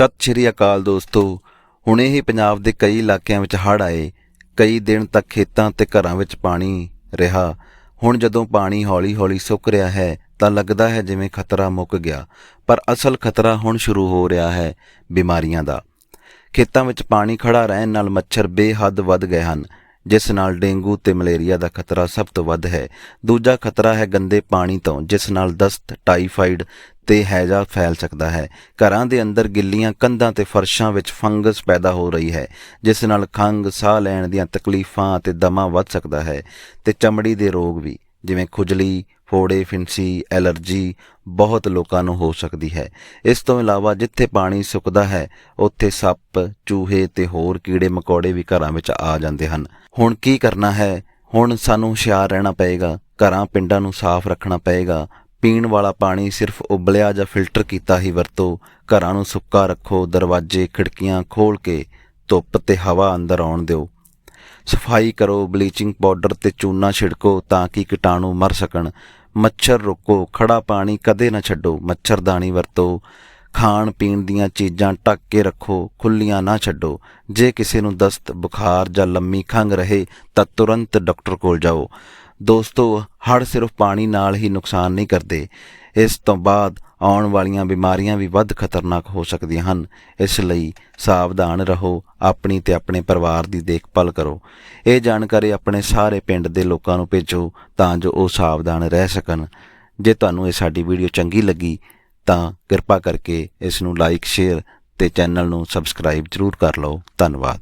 ਸਤਿ ਸ਼੍ਰੀ ਅਕਾਲ ਦੋਸਤੋ। ਹੁਣੇ ਹੀ ਪੰਜਾਬ ਦੇ ਕਈ ਇਲਾਕਿਆਂ ਵਿੱਚ ਹੜ੍ਹ ਆਏ। ਕਈ ਦਿਨ ਤੱਕ ਖੇਤਾਂ ਤੇ ਘਰਾਂ ਵਿੱਚ ਪਾਣੀ ਰਿਹਾ। ਹੁਣ ਜਦੋਂ ਪਾਣੀ ਹੌਲੀ-ਹੌਲੀ ਸੁੱਕ ਰਿਹਾ ਹੈ, ਤਾਂ ਲੱਗਦਾ ਹੈ ਜਿਵੇਂ ਖਤਰਾ ਮੁੱਕ ਗਿਆ। ਪਰ ਅਸਲ ਖਤਰਾ ਹੁਣ ਸ਼ੁਰੂ ਹੋ ਰਿਹਾ ਹੈ ਬਿਮਾਰੀਆਂ ਦਾ। ਖੇਤਾਂ ਵਿੱਚ ਪਾਣੀ ਖੜਾ ਰਹਿਣ ਨਾਲ ਮੱਛਰ ਬੇਹੱਦ ਵੱਧ ਗਏ ਹਨ, ਜਿਸ ਨਾਲ ਡੇਂਗੂ ਤੇ ਮਲੇਰੀਆ ਦਾ ਖਤਰਾ ਸਭ ਤੋਂ ਵੱਧ ਹੈ। ਦੂਜਾ ਖਤਰਾ ਹੈ ਗੰਦੇ ਪਾਣੀ ਤੋਂ, ਜਿਸ ਨਾਲ ਦਸਤ ਟਾਈਫਾਈਡ ਤੇ ਹੈਜ਼ਾ ਫੈਲ ਸਕਦਾ ਹੈ। ਘਰਾਂ ਦੇ ਅੰਦਰ ਗਿੱਲੀਆਂ ਕੰਧਾਂ ਤੇ ਫਰਸ਼ਾਂ ਵਿੱਚ ਫੰਗਸ ਪੈਦਾ ਹੋ ਰਹੀ ਹੈ, ਜਿਸ ਨਾਲ ਖੰਘ, ਸਾਹ ਲੈਣ ਦੀਆਂ ਤਕਲੀਫਾਂ ਅਤੇ ਦਮਾ ਵੱਧ ਸਕਦਾ ਹੈ ਤੇ ਚਮੜੀ ਦੇ ਰੋਗ ਵੀ, ਜਿਵੇਂ ਖੁਜਲੀ, ਫੋੜੇ, ਫਿੰਸੀ, ਐਲਰਜੀ, ਬਹੁਤ ਲੋਕਾਂ ਨੂੰ ਹੋ ਸਕਦੀ ਹੈ। ਇਸ ਤੋਂ ਇਲਾਵਾ ਜਿੱਥੇ ਪਾਣੀ ਸੁੱਕਦਾ ਹੈ, ਉੱਥੇ ਸੱਪ, ਚੂਹੇ ਤੇ ਹੋਰ ਕੀੜੇ ਮਕੌੜੇ ਵੀ ਘਰਾਂ ਵਿੱਚ ਆ ਜਾਂਦੇ ਹਨ। ਹੁਣ ਕੀ ਕਰਨਾ ਹੈ? ਹੁਣ ਸਾਨੂੰ ਹੁਸ਼ਿਆਰ ਰਹਿਣਾ ਪਏਗਾ, ਘਰਾਂ ਪਿੰਡਾਂ ਨੂੰ ਸਾਫ਼ ਰੱਖਣਾ ਪਏਗਾ ਪੀਣ ਵਾਲਾ ਪਾਣੀ ਸਿਰਫ ਉਬਲਿਆ ਜਾਂ ਫਿਲਟਰ ਕੀਤਾ ਹੀ ਵਰਤੋ। ਘਰਾਂ ਨੂੰ ਸੁੱਕਾ ਰੱਖੋ, ਦਰਵਾਜ਼ੇ, ਖਿੜਕੀਆਂ ਖੋਲ ਕੇ ਧੁੱਪ ਤੇ ਹਵਾ ਅੰਦਰ ਆਉਣ ਦਿਓ। ਸਫ਼ਾਈ ਕਰੋ, ਬਲੀਚਿੰਗ ਪਾਊਡਰ ਤੇ ਚੂਨਾ ਛਿੜਕੋ ਤਾਂ ਕਿ ਕੀਟਾਣੂ ਮਰ ਸਕਣ। ਮੱਛਰ ਰੋਕੋ ਖੜਾ ਪਾਣੀ ਕਦੇ ਨਾ ਛੱਡੋ, ਮੱਛਰਦਾਨੀ ਵਰਤੋ। ਖਾਣ ਪੀਣ ਦੀਆਂ ਚੀਜ਼ਾਂ ਢੱਕ ਕੇ ਰੱਖੋ, ਖੁੱਲੀਆਂ ਨਾ ਛੱਡੋ। ਜੇ ਕਿਸੇ ਨੂੰ ਦਸਤ, ਬੁਖਾਰ ਜਾਂ ਲੰਮੀ ਖੰਘ ਰਹੇ, ਤਾਂ ਤੁਰੰਤ ਡਾਕਟਰ ਕੋਲ ਜਾਓ। ਦੋਸਤੋ, ਹੜ੍ਹ ਸਿਰਫ ਪਾਣੀ ਨਾਲ ਹੀ ਨੁਕਸਾਨ ਨਹੀਂ ਕਰਦੇ। ਇਸ ਤੋਂ ਬਾਅਦ ਆਉਣ ਵਾਲੀਆਂ ਬਿਮਾਰੀਆਂ ਵੀ ਵੱਧ ਖਤਰਨਾਕ ਹੋ ਸਕਦੀਆਂ ਹਨ। ਇਸ ਲਈ ਸਾਵਧਾਨ ਰਹੋ, ਆਪਣੀ ਤੇ ਆਪਣੇ ਪਰਿਵਾਰ ਦੀ ਦੇਖਭਾਲ ਕਰੋ। ਇਹ ਜਾਣਕਾਰੀ ਆਪਣੇ ਸਾਰੇ ਪਿੰਡ ਦੇ ਲੋਕਾਂ ਨੂੰ ਭੇਜੋ ਤਾਂ ਜੋ ਉਹ ਸਾਵਧਾਨ ਰਹਿ ਸਕਣ। ਜੇ ਤੁਹਾਨੂੰ ਇਹ ਸਾਡੀ ਵੀਡੀਓ ਚੰਗੀ ਲੱਗੀ ਤਾਂ ਕਿਰਪਾ ਕਰਕੇ ਇਸ ਨੂੰ ਲਾਈਕ ਸ਼ੇਅਰ ਤੇ ਚੈਨਲ ਨੂੰ ਸਬਸਕ੍ਰਾਈਬ ਜ਼ਰੂਰ ਕਰ ਲਓ। ਧੰਨਵਾਦ।